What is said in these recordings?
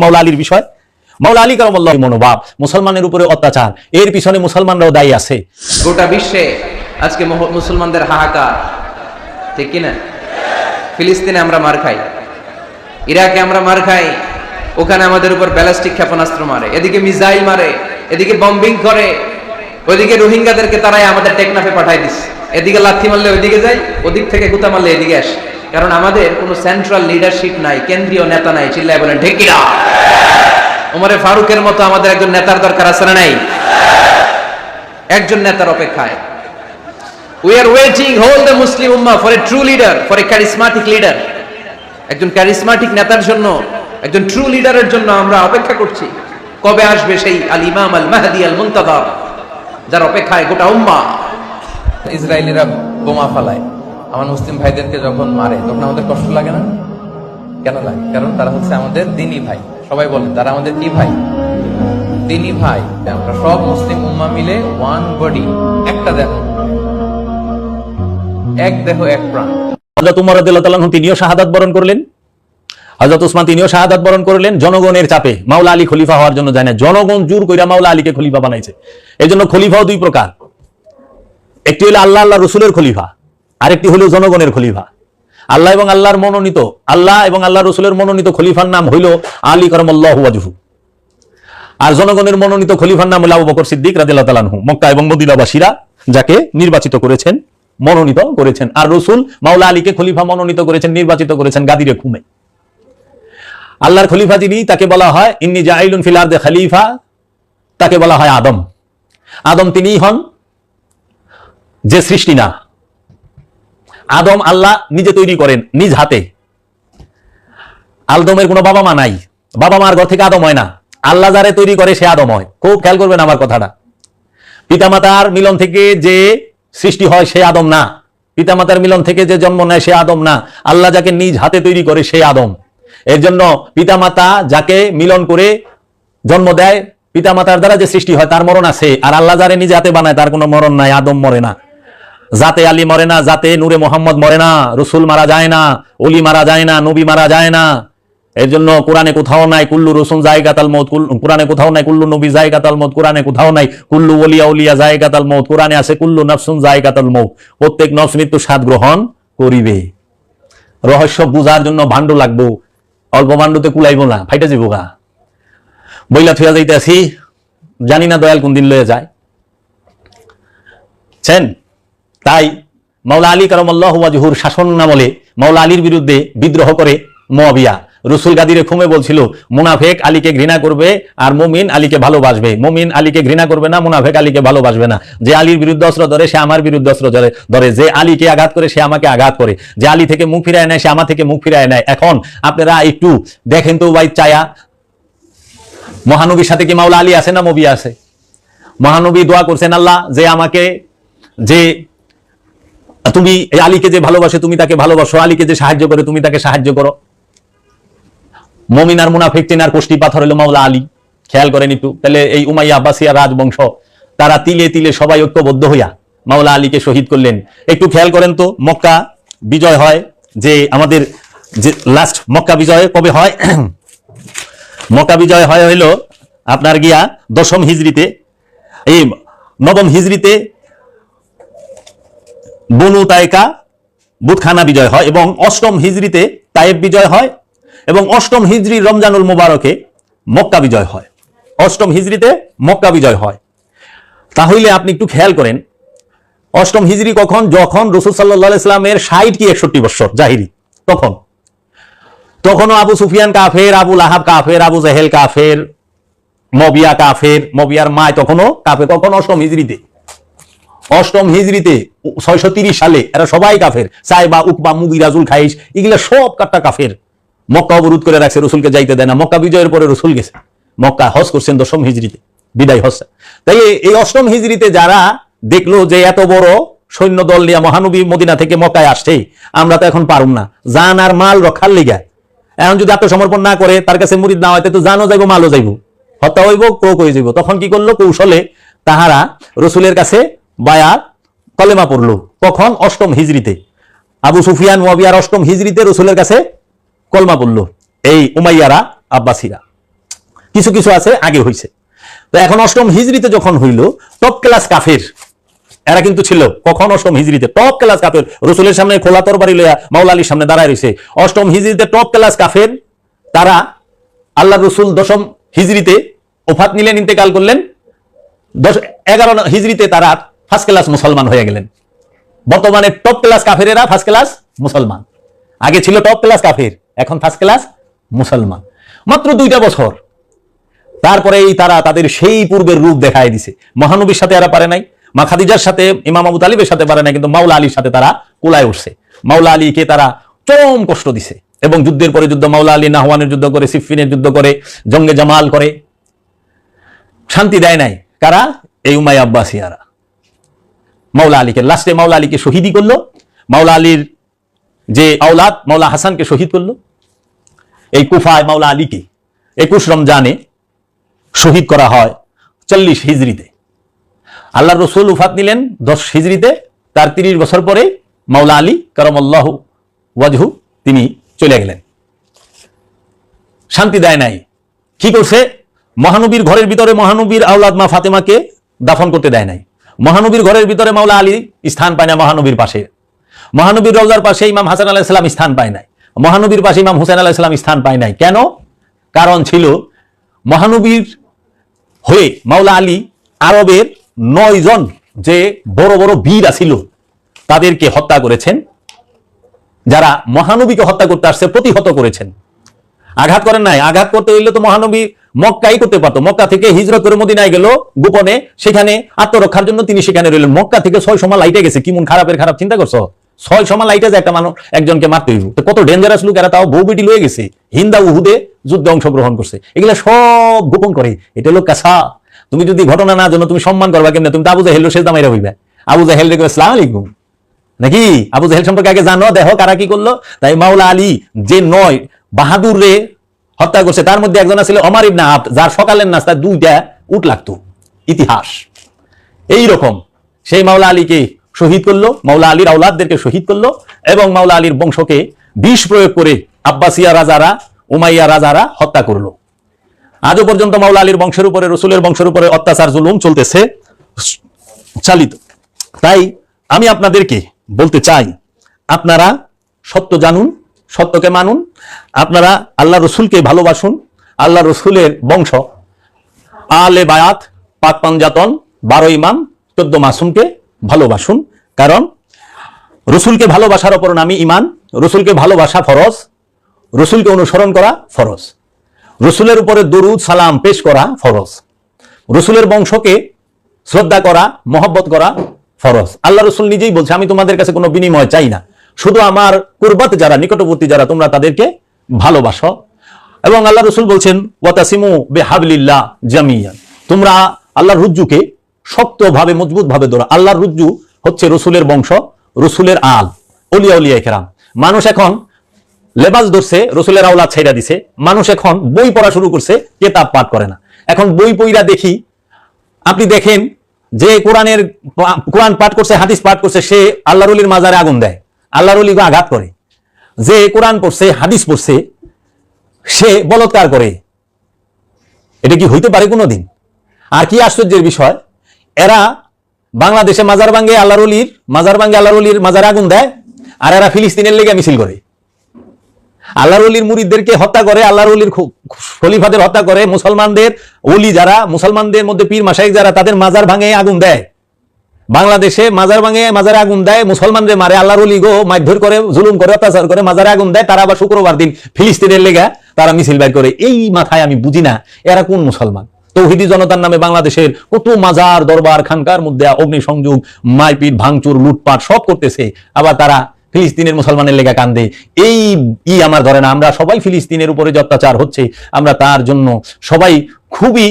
মাওলা আলীর বিষয়। মাওলা আলী কারমল্লাহ মনোভাব, মুসলমানের উপরে অত্যাচার, এর পিছনে মুসলমানরাও দায়ী আছে। গোটা বিশ্বে আজকে মুসলমানদের হাহাকার। ঠিক কিনা? ফিলিস্তিনে আমরা মার খাই। ইরাকে আমরা মার খাই। ওখানে আমাদের উপর ব্যালিস্টিক ক্ষেপণাস্ত্র মারে। এদিকে মিসাইল মারে। এদিকে বম্বিং করে। ওইদিকে রোহিঙ্গাদেরকে তারাই আমাদের টেকনাফে পাঠাই দিস এদিকে লাথি মারলে ওইদিকে যাই, ওদিক থেকে গুতা মারলে এদিকে আসে। কারণ আমাদের কোনো সেন্ট্রাল লিডারশিপ নাই, কেন্দ্রীয় নেতা নাই, চিল্লায় বলেন ঢেকিরা ওমরে ফারুকের মতো আমাদের একজন নেতার দরকার আছে না নাই? একজন নেতার অপেক্ষায়। We are waiting whole the Muslim Umma for a true leader for a charismatic leader একজন ক্যারিসমাটিক নেতার জন্য, একজন ট্রু লিডারের জন্য আমরা অপেক্ষা করছি। কবে আসবে সেই আল ইমাম আল মাহদি আল মুনতাদা, যার অপেক্ষায় গোটা উম্মা ইসরায়েলিরা বোমা ফালায়। আমার মুসলিম ভাইদেরকে যখন মারে, তখন আমাদের কষ্ট লাগে না? কেন লাগে? কারণ তারা হচ্ছে আমাদের দিনী ভাই। সবাই বলেন, তারা আমাদের কি ভাই? দিনী ভাই। আমরা সব মুসলিম উম্মা মিলে ওয়ান বডি একটা দেখো এক দেহ, এক প্রাণ। হজরত উমর রাদিয়াল্লাহু তাআলা তিনিও শাহাদাত বরণ করলেন। হজরত উসমান তিনিও শাহাদাত বরণ করলেন। জনগণের চাপে মাওলা আলী খলিফা হওয়ার জন্য যায় না। জনগণ জোর কইরা মাওলা আলীকে খলিফা বানাইছে। এই জন্য খলিফাও দুই প্রকার। একটি হলো আল্লাহ আল্লাহ রসুলের খলিফা। আরেকটি হলো জনগণের খলিফা। আল্লাহ এবং আল্লাহর মনোনীত, আল্লাহ এবং আল্লাহ রসুলের মনোনীত খলিফার নাম হইল আলী করমল্লাহ আর জনগণের মনোনীত খলিফার নাম হলো আবু বকর সিদ্দিক রাদিয়াল্লাহু তাআলা আনহু। মক্কা এবং মদিনাবাসীরা যাকে নির্বাচিত করেছেন, মনোনীত করেছেন। আর রসুল মাওলা আলীকে খলিফা মনোনীত করেছেন, নির্বাচিত করেছেন গাদিরে খুমে আল্লাহর খলিফা যিনি, তাকে বলা হয় ইন্নি জাইলুন ফিল আরদে খলিফা। তাকে বলা হয় আদম। আদম তিনিই হন যে সৃষ্টি না আদম আল্লাহ নিজে তৈরি করেন নিজ হাতে। আলদমের কোনো বাবা মা নাই। বাবা মার ঘর থেকে আদম হয় না। আল্লাহ যারে তৈরি করে সে আদম হয়। খুব খেয়াল করবেন আমার কথাটা। পিতামাতার মিলন থেকে যে সৃষ্টি হয় সে আদম না। পিতামাতার মিলন থেকে যে জন্ম নেয় সে আদম না। আল্লাহ যাকে নিজ হাতে তৈরি করে সে আদম। এর জন্য পিতামাতা যাকে মিলন করে জন্ম দেয়, পিতামাতার দ্বারা যে সৃষ্টি হয় তার মরণ আছে। আর আল্লাহ যারে নিজে হাতে বানায় তার কোনো মরণ নাই, আদম মরে না। জাতে আলী মরে না, জাতে নূরে মোহাম্মদ মরে না, রসুল মারা যায় না, অলি মারা যায় না, নবী মারা যায় না। এর জন্য কোরআনে কোথাও নাই, কুল্লু রসুন জায়গাতাল মত কোরআনে কোথাও নাই, কুল্লু নবী জায়গাতাল মত, কোরআনে কোথাও নাই, কুল্লু ওলিয়া উলিয়া জায়গাতাল মত, কোরআনে আছে কুল্লু নফসুন জায়গাতাল মত। প্রত্যেক নফস মৃত্যু স্বাদ গ্রহণ করিবে। রহস্য বুঝার জন্য ভাণ্ড লাগবো। অল্প ভাণ্ডতে কুলাইব না, ফাইটা যাব গা। বইলা থুয়া যাইতেছি, জানি না দয়াল কোন দিন লয়ে যায়। ছেন তাই মাওলা আলী করমল্লাহ ওয়াজহুর শাসন নামলে মাওলা আলীর বিরুদ্ধে বিদ্রোহ করে মোয়াবিয়া। রসুল গাদিরে খুমে বলছিল, মুনাফেক আলীকে ঘৃণা করবে আর মুমিন আলীকে ভালোবাসবে। মুমিন আলীকে ঘৃণা করবে না, মুনাফেক আলীকে ভালোবাসবে না। যে আলীর বিরুদ্ধে অস্ত্র ধরে, সে আমার বিরুদ্ধে অস্ত্র ধরে। ধরে যে আলীকে আঘাত করে, সে আমাকে আঘাত করে। যে আলী থেকে মুখ ফিরায় নেয়, সে আমার থেকে মুখ ফিরায় নেয়। এখন আপনারা একটু দেখেন তো ভাই চায়া। মহানবীর সাথে কি মাওলা আলী আছে না মবি আছে? মহানবী দোয়া করছেন, আল্লাহ, যে আমাকে, যে তুমি আলীকে যে ভালোবাসে, তুমি তাকে ভালোবাসো, আলীকে যে সাহায্য করে, তুমি তাকে সাহায্য করো। মমিনার মুনাফিক চেনার কোষ্টি পাথর হলো মাওলা আলী। খেয়াল করেন একটু, তাহলে এই উমাইয়া আব্বাসিয়া রাজবংশ, তারা তিলে তিলে সবাই ঐক্যবদ্ধ হইয়া মাওলা আলীকে শহীদ করলেন। একটু খেয়াল করেন তো, মক্কা বিজয় হয় যে আমাদের যে লাস্ট মক্কা বিজয় কবে হয়? মক্কা বিজয় হয় হইল আপনার গিয়া দশম হিজড়িতে। এই নবম হিজড়িতে বনু তাইকা বুতখানা বিজয় হয় এবং অষ্টম হিজড়িতে তায়েব বিজয় হয় এবং অষ্টম হিজড়ি রমজানুল মুবারকে মক্কা বিজয় হয়। অষ্টম হিজড়িতে মক্কা বিজয় হয়। তাহলে আপনি একটু খেয়াল করেন, অষ্টম হিজড়ি কখন? যখন রসুল সাল্লাহ ইসলামের ষাট কি একষট্টি বৎসর, জাহিরি, তখন। তখনও আবু সুফিয়ান কাফের, আবু লাহাব কাফের, আবু জাহেল কাফের, মবিয়া কাফের, মবিয়ার মায় তখনও কাফের, তখন অষ্টম হিজড়িতে অষ্টম হিজড়িতে ছয়শো সালে, এরা সবাই কাফের। সাইবা, উকবা মুগিরাজুল খাইস এগুলা সব কাটটা কাফের। মক্কা অবরোধ করে রাখছে, রসুলকে যাইতে দেয় না। মক্কা বিজয়ের পরে রসুল গেছে। মক্কা হজ করছেন দশম হিজড়িতে, বিদায় হজ তাই এই অষ্টম হিজড়িতে যারা দেখল যে এত বড় সৈন্য দল নিয়ে মহানবী মদিনা থেকে মক্কায় আসছে, আমরা তো এখন পারুম না। জান আর মাল রক্ষার লিগা। এখন যদি আত্মসমর্পণ না করে, তার কাছে মুরিদ না হয় তো জানও যাইব, মালও যাইব। হত্যা হইব, ক্রোক হয়ে যাইব। তখন কি করল কৌশলে তাহারা রসুলের কাছে বায়া কলেমা পড়ল। কখন অষ্টম হিজড়িতে। আবু সুফিয়ান ওয়াবিয়ার অষ্টম হিজড়িতে রসুলের কাছে কলমা পড়ল। এই উমাইয়ারা আব্বাসীরা। কিছু কিছু আছে, আগে হইছে। তো এখন অষ্টম হিজড়িতে যখন হইল টপ ক্লাস কাফের, এরা কিন্তু ছিল কখন অষ্টম হিজড়িতে? টপ ক্লাস কাফের, রসুলের সামনে খোলা তরবারি লইয়া মাওলা আলীর সামনে দাঁড়ায় রয়েছে অষ্টম হিজড়িতে টপ ক্লাস কাফের, তারা আল্লাহ রসুল দশম হিজড়িতে ওফাত নিলেন, ইন্তেকাল করলেন। দশ, এগারো হিজড়িতে তারা ফার্স্ট ক্লাস মুসলমান হয়ে গেলেন। বর্তমানে টপ ক্লাস কাফেরেরা ফার্স্ট ক্লাস মুসলমান। আগে ছিল টপ ক্লাস কাফের, এখন ফার্স্ট ক্লাস মুসলমান। মাত্র দুইটা বছর। তারপরে এই তারা তাদের সেই পূর্বের রূপ দেখায় দিছে। মহানবীর সাথে এরা পারে নাই, মা খাদিজার সাথে, ইমাম আবু তালিবের সাথে পারে নাই, কিন্তু মাওলা আলীর সাথে তারা কুলায় উঠছে। মাওলা আলীকে তারা চরম কষ্ট দিছে। এবং যুদ্ধের পরে যুদ্ধ, মাওলা আলী নাহওয়ানের যুদ্ধ করে সিফিনের যুদ্ধ করে, জঙ্গে জামাল করে। শান্তি দেয় নাই। কারা? এই উমাই আব্বাসিয়ারা। মাওলা আলীকে, লাস্টে মাওলা আলীকে শহীদই করল। মাওলা আলীর যে আওলাদ, মাওলা হাসানকে শহীদ করল। এই কুফায় মাওলা আলীকে একুশ রমজানে শহীদ করা হয় চল্লিশ হিজড়িতে। আল্লাহ রসুল উফাত নিলেন দশ হিজড়িতে। তার তিরিশ বছর পরে মাওলা আলী, করমল্লাহ ওয়াজহু, তিনি চলে গেলেন। শান্তি দেয় নাই। কি করছে? মহানবীর ঘরের ভিতরে মহানবীর আওলাদ মা ফাতেমাকে দাফন করতে দেয় নাই। মহানবীর ঘরের ভিতরে মাওলা আলী স্থান পায় না মহানবীর পাশে। মহানবীর রওজার পাশে ইমাম হাসান আলাহ ইসলাম স্থান পায় নাই। মহানবীর পাশে ইমাম হুসেন আলাহ ইসলাম স্থান পায় নাই। কেন? কারণ ছিল মহানবীর হয়ে মাওলা আলী আরবের নয় জন যে বড় বড় বীর আছিল, তাদেরকে হত্যা করেছেন। যারা মহানবীকে হত্যা করতে আসছে, প্রতিহত করেছেন। আঘাত করেন নাই। আঘাত করতে হইলে তো মহানবী মক্কাই করতে পারতো। মক্কা থেকে হিজরত করে মদিনায় গেল, গোপনে সেখানে আত্মরক্ষার জন্য তিনি সেখানে রইলেন। মক্কা থেকে ছয় সময় লাইটে গেছে। কি মন খারাপের খারাপ, চিন্তা করছ? ছয় সময় লাইটে যে একটা মানুষ একজনকে মারতে হইব। তো কত ডেঞ্জারাস লোক এরা তাও বউ বেটি লয়ে গেছে। হিন্দা উহুদে যুদ্ধে অংশগ্রহণ করছে। এগুলা সব গোপন করে। এটা লোক কাছা। তুমি যদি ঘটনা না জানো, তুমি সম্মান করবা কেমনে? তুমি তো আবু জাহেল শেষ দামাইরা হইবে। আবু জাহেল রেখে আসসালাম আলাইকুম। নাকি? আবু জাহেল সম্পর্কে আগে জানো, দেখো কারা কি করল। তাই মাওলা আলী যে নয় বাহাদুর রে হত্যা করছে। তার মধ্যে একজন ছিল অমার ইবনা আব্দ, যার সকালের নাস্তা দুইটা উট লাগতো। ইতিহাস। এই রকম সেই মাওলা আলীকে শহীদ করল, মাওলা আলীর আওলাদদেরকে শহীদ করল এবং মাওলা আলীর বংশকে বিষ প্রয়োগ করে আব্বাসিয়া রাজারা, উমাইয়া রাজারা হত্যা করল। আজও পর্যন্ত মাওলা আলীর বংশের উপরে, রসুলের বংশের উপরে অত্যাচার, জুলুম চলতেছে, চালিত। তাই আমি আপনাদেরকে বলতে চাই, আপনারা সত্য জানুন সত্যকে মানুন। আপনারা আল্লাহ রসুলকে ভালোবাসুন। আল্লাহ রসুলের বংশ। আলে বায়াত, পাক পাঞ্জাতন, বারো ইমাম, চোদ্দ মাসুমকে ভালোবাসুন। কারণ রসুলকে ভালোবাসার ওপর নামই ইমান, রসুলকে ভালোবাসা ফরজ, রসুলকে অনুসরণ করা ফরজ। রসুলের উপরে দরুদ, সালাম, পেশ করা ফরজ। রসুলের বংশকে শ্রদ্ধা করা, মহব্বত করা ফরজ। আল্লাহ রসুল নিজেই বলছে, আমি তোমাদের কাছে কোনো বিনিময় চাই না। শুধু আমার কুরবাত যারা, নিকটবর্তী যারা, তোমরা তাদেরকে ভালোবাসো। এবং আল্লাহ রসুল বলছেন, ওয়াতাসিমু বে হাবলিল্লাহ জামিয়ান তোমরা আল্লাহর রুজ্জুকে শক্তভাবে মজবুত ভাবে ধরো। আল্লাহর রুজ্জু হচ্ছে রসুলের বংশ, রসুলের আল, অলিয়া উলিয়া কেরাম। মানুষ এখন লেবাস ধরছে, রসুলের আওলা ছাইরা দিছে। মানুষ এখন বই পড়া শুরু করছে, কেতাব পাঠ করে না। এখন বই পইরা দেখি, আপনি দেখেন যে কোরআনের কোরআন পাঠ করছে, হাদিস পাঠ করছে, সে আল্লাহর অলির মাজারে আগুন দেয়। আল্লাহর অলিকে আঘাত করে। যে কোরআন পড়ছে, হাদিস পড়ছে, সে বলৎকার করে। এটা কি হইতে পারে কোনোদিন? আর কি আশ্চর্যের বিষয়, এরা বাংলাদেশে মাজার ভাঙ্গে আল্লাহর অলির, মাজার ভাঙ্গে আল্লাহর অলির মাজার আগুন দেয়, আর এরা ফিলিস্তিনের লেগে মিছিল করে। আল্লাহর অলির মুরিদদেরকে হত্যা করে, আল্লাহর অলির খলিফাদের হত্যা করে, মুসলমানদের অলি যারা, মুসলমানদের মধ্যে পীর মাসাইক যারা, তাদের মাজার ভাঙে আগুন দেয়। বাংলাদেশে মাজার ভাঙে, মাজারে আগুন দেয় মুসলমানদের মারে, আল্লাহর গো, মারধর করে, জুলুম করে, অত্যাচার করে, মাজারে আগুন দেয়, তারা আবার শুক্রবার দিন ফিলিস্তিনের লেগা তারা মিছিল বের করে। এই মাথায় আমি বুঝি না, এরা কোন মুসলমান? তৌহিদি জনতার নামে বাংলাদেশের কত মাজার দরবার, খানকার মধ্যে অগ্নিসংযোগ, মারপিট, ভাঙচুর, লুটপাট সব করতেছে, আবার তারা ফিলিস্তিনের মুসলমানের লেগা কান্দে। এই ই আমার ধরে না, আমরা সবাই ফিলিস্তিনের উপরে যে অত্যাচার হচ্ছে, আমরা তার জন্য সবাই খুবই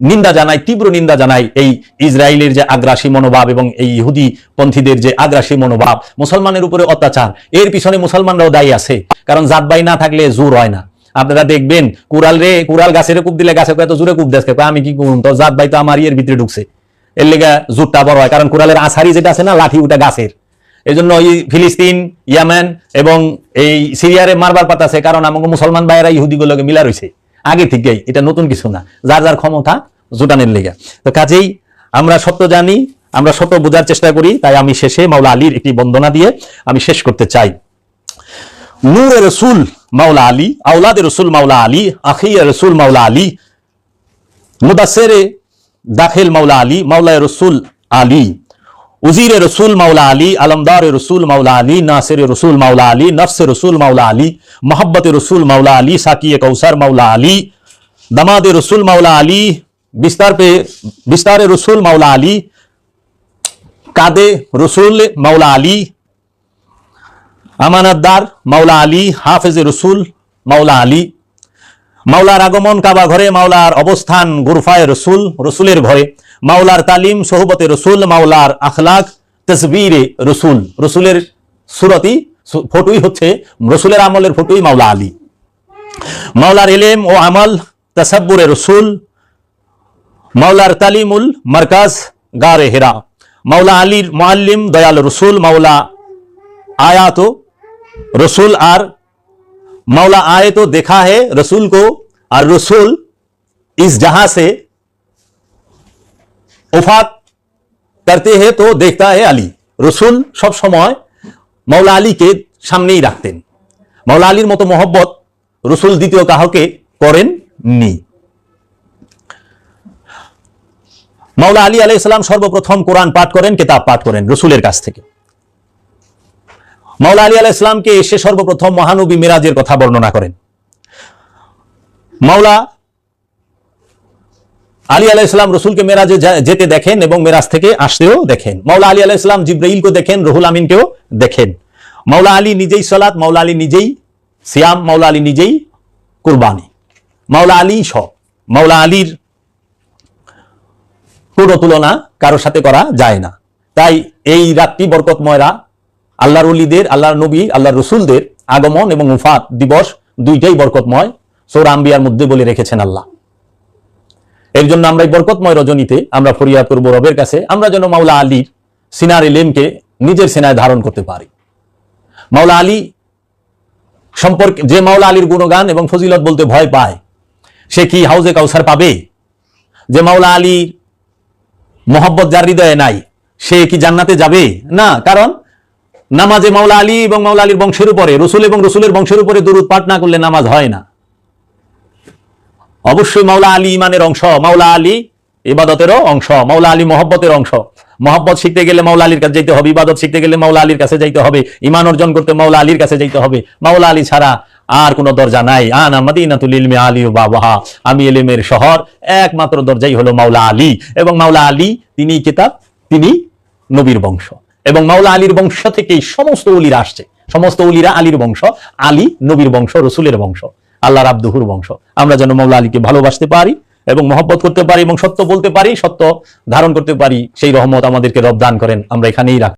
নিন্দা জানাই তীব্র নিন্দা জানাই এই ইসরায়েলের যে আগ্রাসী মনোভাব এবং এই ইহুদি পন্থীদের যে আগ্রাসী মনোভাব, মুসলমানের উপরে অত্যাচার। এর পিছনে মুসলমানরাও দায়ী আছে, কারণ জাতবাই না থাকলে জোর হয় না। আপনারা দেখবেন, কুড়াল রে, কুড়াল গাছের কূপ দিলে গাছে এত জোরে কূপ দেখে আমি কি করুন তো জাত ভাই তো আমার ইয়ের ভিতরে ঢুকছে। এর লেগে জোরটা বড় হয়, কারণ কুড়ালের আছারি যেটা আছে না, লাঠি ওটা গাছের। এই জন্য এই ফিলিস্তিন, ইয়ামেন এবং এই সিরিয়ারে মারবার পাতাছে কারণ আমাকে মুসলমান ভাইয়েরা ইহুদিগুলোকে মিলা রয়েছে আগে থেকেই, এটা নতুন কিছু না। যার যার ক্ষমতা, জোটানের লেগে। তো কাজেই আমরা সত্য জানি, আমরা সত্য বোঝার চেষ্টা করি, তাই আমি শেষে মাওলা আলীর একটি বন্দনা দিয়ে আমি শেষ করতে চাই। নূর রসুল মাওলা আলী আউলাদ রসুল মাওলা আলী, আখিয়া রসুল মাওলা আলী মুদাসের দাখিল মাওলা আলী মাওলা রসুল আলী। উজির রসুল মাওলা আলী আলমদার রসুল মাওলা আলী নাসের রসুল মাওলা আলী নফসে রসুল মাওলা আলী মহব্বত রসুল মাওলা আলী সাকিয়ে কৌসার মাওলা আলী দামাদ রসুল মাওলা আলী বিস্তার পে বিস্তার রসুল মাওলা আলী কাদে রসুল মাওলা আলী আমানতদার মাওলা আলী হাফেজ রসুল মাওলা আলী মাওলার আগমন কাবা ঘরে মাওলার অবস্থান গুরফায় রসুল রসুলের ঘরে মাওলার তালিম সোহবতে রসুল মাওলার আখলাক তসবিরে রসুল রসুলের সুরতি সু- ফটোই হচ্ছে রসুলের আমলের ফটোই মাওলা আলী মাওলার এলেম ও আমল তসব্বুরে রসুল মাওলার তালিমুল মার্কাজ গারে হেরা মাওলা আলীর মুআল্লিম দয়াল রসুল মাওলা आया तो रसूल आर मौला आए तो देखा है रसूल को और रसूल इस जहां से ওফাত করতে হে তো দেখতা হে আলী। রসুল সব সময় মৌলা আলীকে সামনেই রাখতেন। মৌলা আলীর মতো মোহব্বত রসুল দ্বিতীয় কাহকে করেন নি মাওলা আলী আলাই ইসলাম সর্বপ্রথম কোরআন পাঠ করেন, কেতাব পাঠ করেন রসুলের কাছ থেকে। মাওলা আলী আলাহ ইসলামকে এসে সর্বপ্রথম মহানবী মিরাজের কথা বর্ণনা করেন। মাওলা আলী আলাহ ইসলাম রসুলকে মেরাজে যেতে দেখেন এবং মেরাজ থেকে আসতেও দেখেন। মাওলা আলী আলাহ ইসলাম জিব্রাইলকে দেখেন, রহুল আমিনকেও দেখেন। মাওলা আলী নিজেই সলাৎ মাওলা আলী নিজেই সিয়াম, মাওলা আলী নিজেই কুরবানি। মাওলা আলী সব। মাওলা আলীর কোনো তুলনা কারোর সাথে করা যায় না। তাই এই রাত্রি বরকতময়রা আল্লাহর অলিদের আল্লাহর নবী আল্লাহর রসুলদের আগমন এবং উফাত দিবস দুইটাই বরকতময়, সৌরা আম্বিয়ার মধ্যে বলে রেখেছেন আল্লাহ। এর জন্য আমরা এই বরকতময় রজনীতে আমরা ফরিয়াদ করব রবের কাছে। আমরা যেন মাওলা আলীর সিনার এলেমকে নিজের সেনায় ধারণ করতে পারি। মাওলা আলী সম্পর্কে যে মাওলা আলীর গুণগান এবং ফজিলত বলতে ভয় পায়, সে কি হাউজে কাউসার পাবে? যে মাওলা আলীর মোহব্বত যার হৃদয়ে নাই, সে কি জান্নাতে যাবে? না, কারণ নামাজে মাওলা আলী এবং মাওলা আলীর বংশের উপরে, রসুল এবং রসুলের বংশের উপরে দরুদ পাঠ না করলে নামাজ হয় না। অবশ্যই মাওলা আলী ইমানের অংশ, মাওলা আলী ইবাদতেরও অংশ, মাওলা আলী মহব্বতের অংশ। মহব্বত শিখতে গেলে মাওলা আলীর কাছে যাইতে হবে, ইবাদত শিখতে গেলে মাওলা আলীর কাছে যাইতে হবে ইমান অর্জন করতে মাওলা আলীর কাছে যাইতে হবে। মাওলা আলী ছাড়া আর কোনো দরজা নাই। আলী ও বাবাহা, আমি এলেমের শহর, একমাত্র দরজাই হলো মাওলা আলী। এবং মাওলা আলী তিনি কিতাব, তিনি নবীর বংশ। এবং মাওলা আলীর বংশ থেকেই সমস্ত উলিরা আসছে। সমস্ত উলিরা আলীর বংশ, আলী নবীর বংশ, রসুলের বংশ। আল্লাহর আব্দুহুর বংশ। আমরা যেন মৌলা আলীকে ভালোবাসতে পারি এবং মহব্বত করতে পারি এবং সত্য বলতে পারি, সত্য ধারণ করতে পারি, সেই রহমত আমাদেরকে রব দান করেন। আমরা এখানেই রাখি।